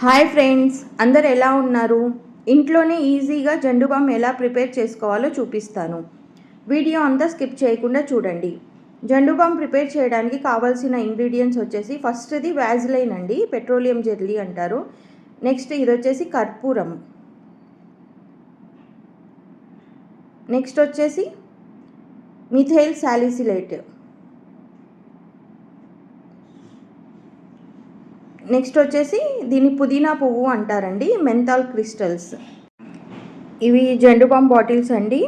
Hi friends అందరు ఎలా ఉన్నారు? ఇంట్లోనే ఈజీగా జండు బామ్ ఎలా ప్రిపేర్ చేసుకోవాలో చూపిస్తాను. వీడియో అంతా స్కిప్ చేయకుండా చూడండి. జండు బామ్ ప్రిపేర్ చేయడానికి కావాల్సిన ఇంగ్రీడియంట్స్ వచ్చేసి ఫస్ట్ది వ్యాజిలైన్ అండి పెట్రోలియం జెల్లీ అంటారు. నెక్స్ట్ ఇది వచ్చేసి కర్పూరం. నెక్స్ట్ వచ్చేసి మిథైల్ శాలిసిలేట్ నెక్స్ట్ వచ్చేసి దీని పుదీనా పువ్వు అంటారండి మెంతాల్ క్రిస్టల్స్. ఇవి జెండు బాటిల్స్ అండి.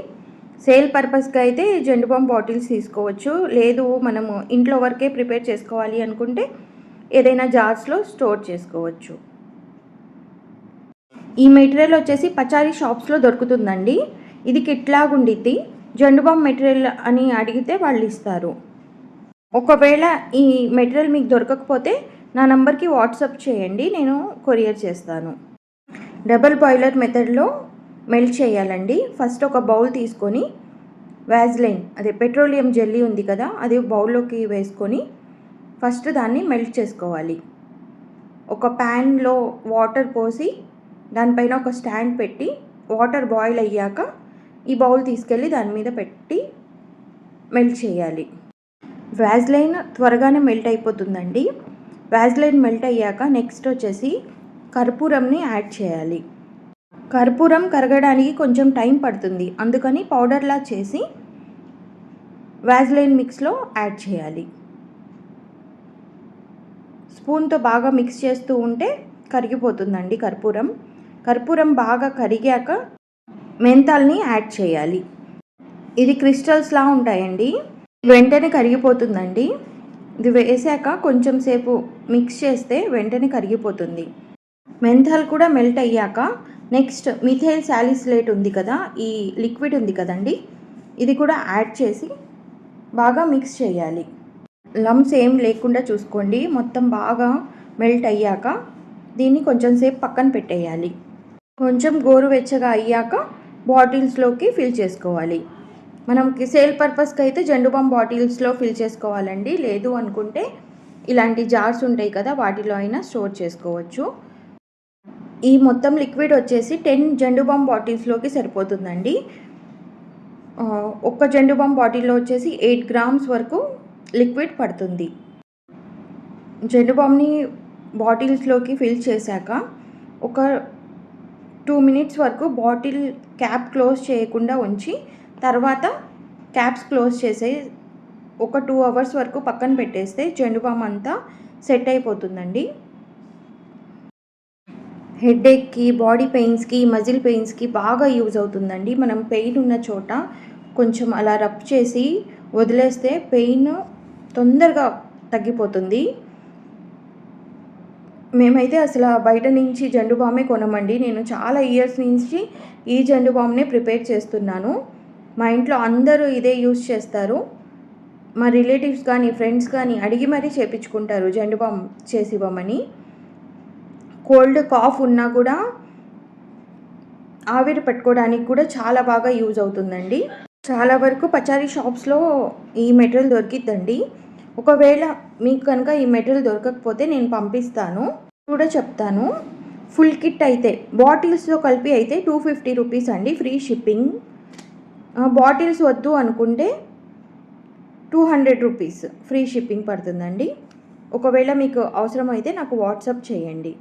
సేల్ పర్పస్కి అయితే జెండుబామ్ బాటిల్స్ తీసుకోవచ్చు. లేదు మనము ఇంట్లో వరకే ప్రిపేర్ చేసుకోవాలి అనుకుంటే ఏదైనా జార్స్లో స్టోర్ చేసుకోవచ్చు. ఈ మెటీరియల్ వచ్చేసి పచారీ షాప్స్లో దొరుకుతుందండి. ఇది కిట్లాగుండిద్ది జెండుబామ్ మెటీరియల్ అని అడిగితే వాళ్ళు ఇస్తారు. ఒకవేళ ఈ మెటీరియల్ మీకు దొరకకపోతే నా నంబర్కి వాట్సాప్ చేయండి నేను కొరియర్ చేస్తాను. డబల్ బాయిలర్ మెథడ్లో మెల్ట్ చేయాలండి. ఫస్ట్ ఒక బౌల్ తీసుకొని వ్యాజ్లైన్ అదే పెట్రోలియం జెల్లీ ఉంది కదా అది బౌల్లోకి వేసుకొని ఫస్ట్ దాన్ని మెల్ట్ చేసుకోవాలి. ఒక ప్యాన్లో వాటర్ పోసి దానిపైన ఒక స్టాండ్ పెట్టి వాటర్ బాయిల్ అయ్యాక ఈ బౌల్ తీసుకెళ్ళి దాని మీద పెట్టి మెల్ట్ చేయాలి. వ్యాజ్లైన్ త్వరగానే మెల్ట్ అయిపోతుందండి. వ్యాజ్లైన్ మెల్ట్ అయ్యాక నెక్స్ట్ వచ్చేసి కర్పూరంని యాడ్ చేయాలి. కర్పూరం కరగడానికి కొంచెం టైం పడుతుంది. అందుకని పౌడర్లా చేసి వ్యాజ్లైన్ మిక్స్లో యాడ్ చేయాలి. స్పూన్తో బాగా మిక్స్ చేస్తూ ఉంటే కరిగిపోతుందండి కర్పూరం. కర్పూరం బాగా కరిగాక మెంతాల్ని యాడ్ చేయాలి. ఇది క్రిస్టల్స్లా ఉంటాయండి. వెంటనే కరిగిపోతుందండి. ఇది వేసాక కొంచెం సేపు మిక్స్ చేస్తే వెంటనే కరిగిపోతుంది. మెంథాల్ కూడా మెల్ట్ అయ్యాక నెక్స్ట్ మిథైల్ శాలిసిలేట్ ఉంది కదా ఈ లిక్విడ్ ఉంది కదండి ఇది కూడా యాడ్ చేసి బాగా మిక్స్ చేయాలి. లమ్స్ ఏం లేకుండా చూసుకోండి మొత్తం బాగా మెల్ట్ అయ్యాక దీన్ని కొంచెం సేపు పక్కన పెట్టేయాలి. కొంచెం గోరువెచ్చగా అయ్యాక బాటిల్స్లోకి ఫిల్ చేసుకోవాలి. మనకి సేల్ పర్పస్కి అయితే జెండు బామ్ బాటిల్స్లో ఫిల్ చేసుకోవాలండి. లేదు అనుకుంటే ఇలాంటి జార్స్ ఉంటాయి కదా వాటిలో అయినా స్టోర్ చేసుకోవచ్చు. ఈ మొత్తం లిక్విడ్ వచ్చేసి టెన్ జెండు బామ్ బాటిల్స్లోకి సరిపోతుందండి. ఒక్క జెండు బామ్ బాటిల్లో వచ్చేసి ఎయిట్ గ్రామ్స్ వరకు లిక్విడ్ పడుతుంది. జెండు బామ్ని బాటిల్స్లోకి ఫిల్ చేశాక ఒక టూ మినిట్స్ వరకు బాటిల్ క్యాప్ క్లోజ్ చేయకుండా ఉంచి తర్వాత క్యాప్స్ క్లోజ్ చేసే ఒక టూ అవర్స్ వరకు పక్కన పెట్టేస్తే చెండుపాము బామ్ అంతా సెట్ అయిపోతుందండి. హెడ్ఏక్కి బాడీ పెయిన్స్కి మజిల్ పెయిన్స్కి బాగా యూజ్ అవుతుందండి. మనం పెయిన్ ఉన్న చోట కొంచెం అలా రబ్ చేసి వదిలేస్తే పెయిన్ తొందరగా తగ్గిపోతుంది. మేమైతే అసలు బయట నుంచి జండు బామే కొనమండి. నేను చాలా ఇయర్స్ నుంచి ఈ జండు బామ్నే ప్రిపేర్ చేస్తున్నాను. మా ఇంట్లో అందరూ ఇదే యూస్ చేస్తారు. మా రిలేటివ్స్ కానీ ఫ్రెండ్స్ కానీ అడిగి మరీ చేపించుకుంటారు జెండు బామ్ చేసి ఇవ్వమని కోల్డ్ కాఫ్ ఉన్నా కూడా ఆవిరి పట్టుకోవడానికి కూడా చాలా బాగా యూజ్ అవుతుందండి. చాలా వరకు పచారీ షాప్స్లో ఈ మెటీరియల్ దొరికిద్దండి. ఒకవేళ మీకు కనుక ఈ మెటీరియల్ దొరకకపోతే నేను పంపిస్తాను. కూడా చెప్తాను. ఫుల్ కిట్ అయితే బాటిల్స్తో కలిపి అయితే టూ ఫిఫ్టీ రూపీస్ అండి ఫ్రీ షిప్పింగ్. బాటిల్స్ వద్దు అనుకుంటే two hundred rupees free shipping పడుతుందండి. ఒకవేళ మీకు అవసరమైతే నాకు వాట్సాప్ చేయండి.